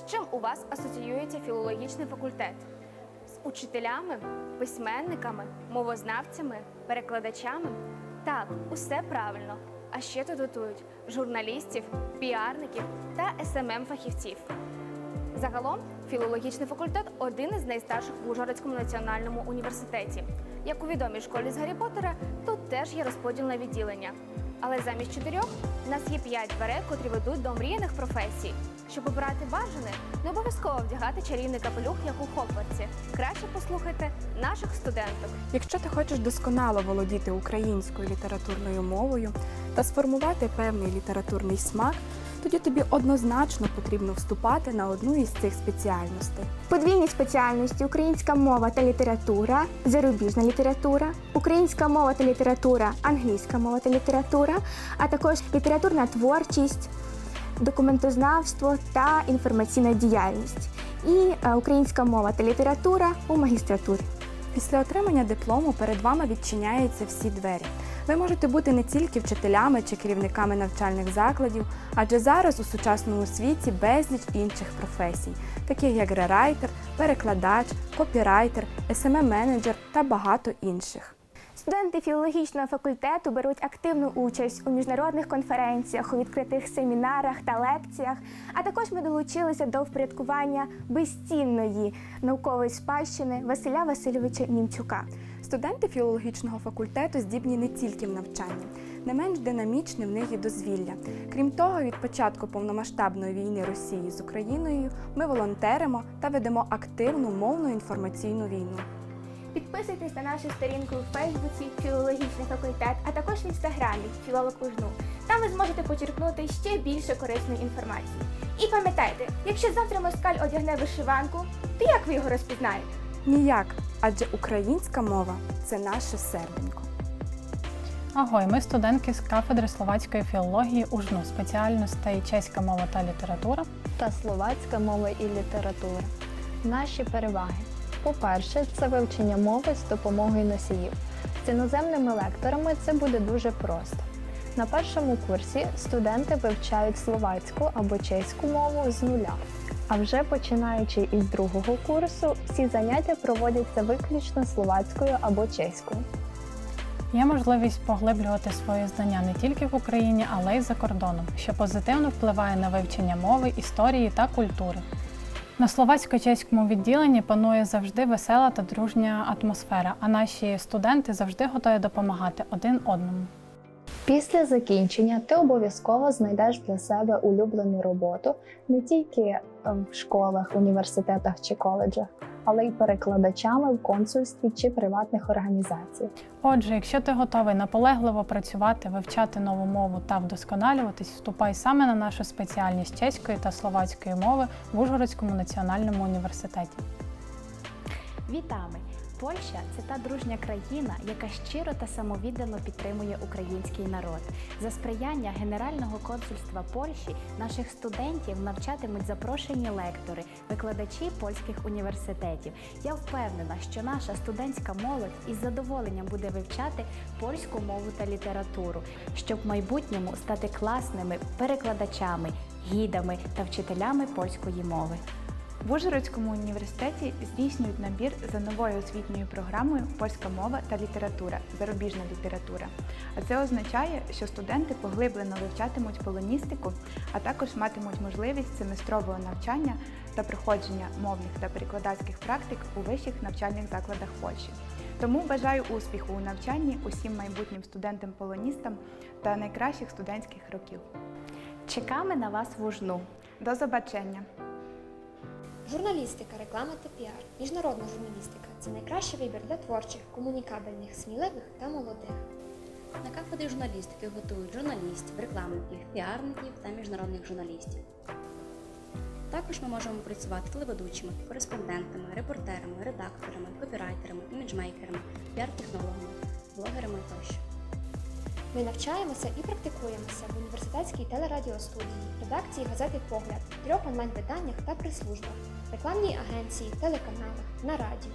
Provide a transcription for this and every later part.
З чим у вас асоціюється філологічний факультет? З учителями, письменниками, мовознавцями, перекладачами? Так, усе правильно. А ще тут готують журналістів, піарників та СММ-фахівців. Загалом, філологічний факультет один із найстарших в Ужгородському національному університеті. Як у відомій школі з Гаррі Поттера, тут теж є розподіл на відділення. Але замість чотирьох у нас є п'ять дверей, котрі ведуть до мріяних професій. Щоб обирати бажане, не обов'язково вдягати чарівний капелюх, як у Хогвартсі. Краще послухайте наших студенток. Якщо ти хочеш досконало володіти українською літературною мовою та сформувати певний літературний смак, тоді тобі однозначно потрібно вступати на одну із цих спеціальностей. Подвійні спеціальності українська мова та література, зарубіжна література, українська мова та література, англійська мова та література, а також літературна творчість, документознавство та інформаційна діяльність. І е, українська мова та література у магістратурі. Після отримання диплому перед вами відчиняються всі двері. Ви можете бути не тільки вчителями чи керівниками навчальних закладів, адже зараз у сучасному світі безліч інших професій, таких як рерайтер, перекладач, копірайтер, СММ-менеджер та багато інших. Студенти філологічного факультету беруть активну участь у міжнародних конференціях, у відкритих семінарах та лекціях. А також ми долучилися до впорядкування безцінної наукової спадщини Василя Васильовича Німчука. Студенти філологічного факультету здібні не тільки в навчанні, не менш динамічне в них і дозвілля. Крім того, від початку повномасштабної війни Росії з Україною ми волонтеримо та ведемо активну мовну інформаційну війну. Підписуйтесь на нашу сторінку у Фейсбуці Філологічний факультет, а також в інстаграмі Філолог УЖНУ. Там ви зможете почерпнути ще більше корисної інформації. І пам'ятайте, якщо завтра москаль одягне вишиванку, то як ви його розпізнаєте? Ніяк, адже українська мова це наше серденько. Агой, ми студентки з кафедри словацької філології УЖНУ, спеціальностей чеська мова та література. та словацька мова і література. Наші переваги. По-перше, це вивчення мови з допомогою носіїв. З іноземними лекторами це буде дуже просто. На першому курсі студенти вивчають словацьку або чеську мову з нуля. А вже починаючи із другого курсу, всі заняття проводяться виключно словацькою або чеською. Є можливість поглиблювати свої знання не тільки в Україні, але й за кордоном, що позитивно впливає на вивчення мови, історії та культури. На словацько-чеському відділенні панує завжди весела та дружня атмосфера, а наші студенти завжди готові допомагати один одному. Після закінчення ти обов'язково знайдеш для себе улюблену роботу не тільки е, в школах, університетах чи коледжах, але й перекладачами в консульстві чи приватних організаціях. Отже, якщо ти готовий наполегливо працювати, вивчати нову мову та вдосконалюватись, вступай саме на нашу спеціальність чеської та словацької мови в Ужгородському національному університеті. Вітами! Польща це та дружня країна, яка щиро та самовіддано підтримує український народ. За сприяння Генерального консульства Польщі наших студентів навчатимуть запрошені лектори, викладачі польських університетів. Я впевнена, що наша студентська молодь із задоволенням буде вивчати польську мову та літературу, щоб в майбутньому стати класними перекладачами, гідами та вчителями польської мови. В Ужгородському університеті здійснюють набір за новою освітньою програмою Польська мова та література, зарубіжна література. А це означає, що студенти поглиблено вивчатимуть полоністику, а також матимуть можливість семестрового навчання та проходження мовних та перекладацьких практик у вищих навчальних закладах Польщі. Тому бажаю успіху у навчанні усім майбутнім студентам-полоністам та найкращих студентських років. Чекаємо на вас в УЖНУ. До побачення! Журналістика, реклама та піар. Міжнародна журналістика це найкращий вибір для творчих, комунікабельних, сміливих та молодих. На кафедрі журналістики готують журналістів, рекламників, піарників та міжнародних журналістів. Також ми можемо працювати телеведучими, кореспондентами, репортерами, редакторами, копірайтерами, іміджмейкерами, піар-технологами, блогерами тощо. Ми навчаємося і практикуємося в університетській телерадіостудії, редакції газети Погляд, трьох онлайн-виданнях та прес-службах, рекламній агенції, телеканалах, на радіо.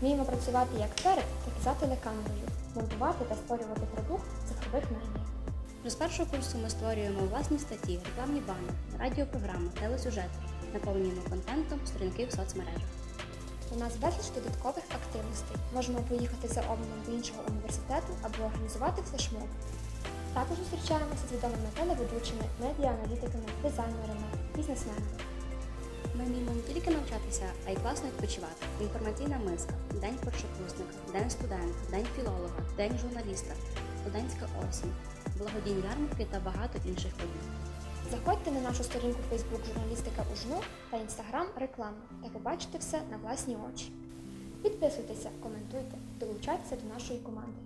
Вміємо працювати як перед, так і за телекамерою, монтувати та створювати продукт цифрових медіа. З першого курсу ми створюємо власні статті, рекламні банери, радіопрограми, телесюжети. Наповнюємо контентом сторінки в соцмережах. У нас безліч додаткових активностей. Можемо поїхати за обміном до іншого університету або організувати флешмоб. Також зустрічаємося з відомими телеведучими, медіааналітиками, дизайнерами, бізнесменами. Ми вміємо не тільки навчатися, а й класно відпочивати. Інформаційна миска, день першокурсника, день студента, день філолога, день журналіста, студентська осінь, благодійні ярмарки та багато інших подій. Заходьте на нашу сторінку Facebook Журналістика УЖНУ та Instagram Реклама та побачите все на власні очі. Підписуйтеся, коментуйте, долучайтеся до нашої команди.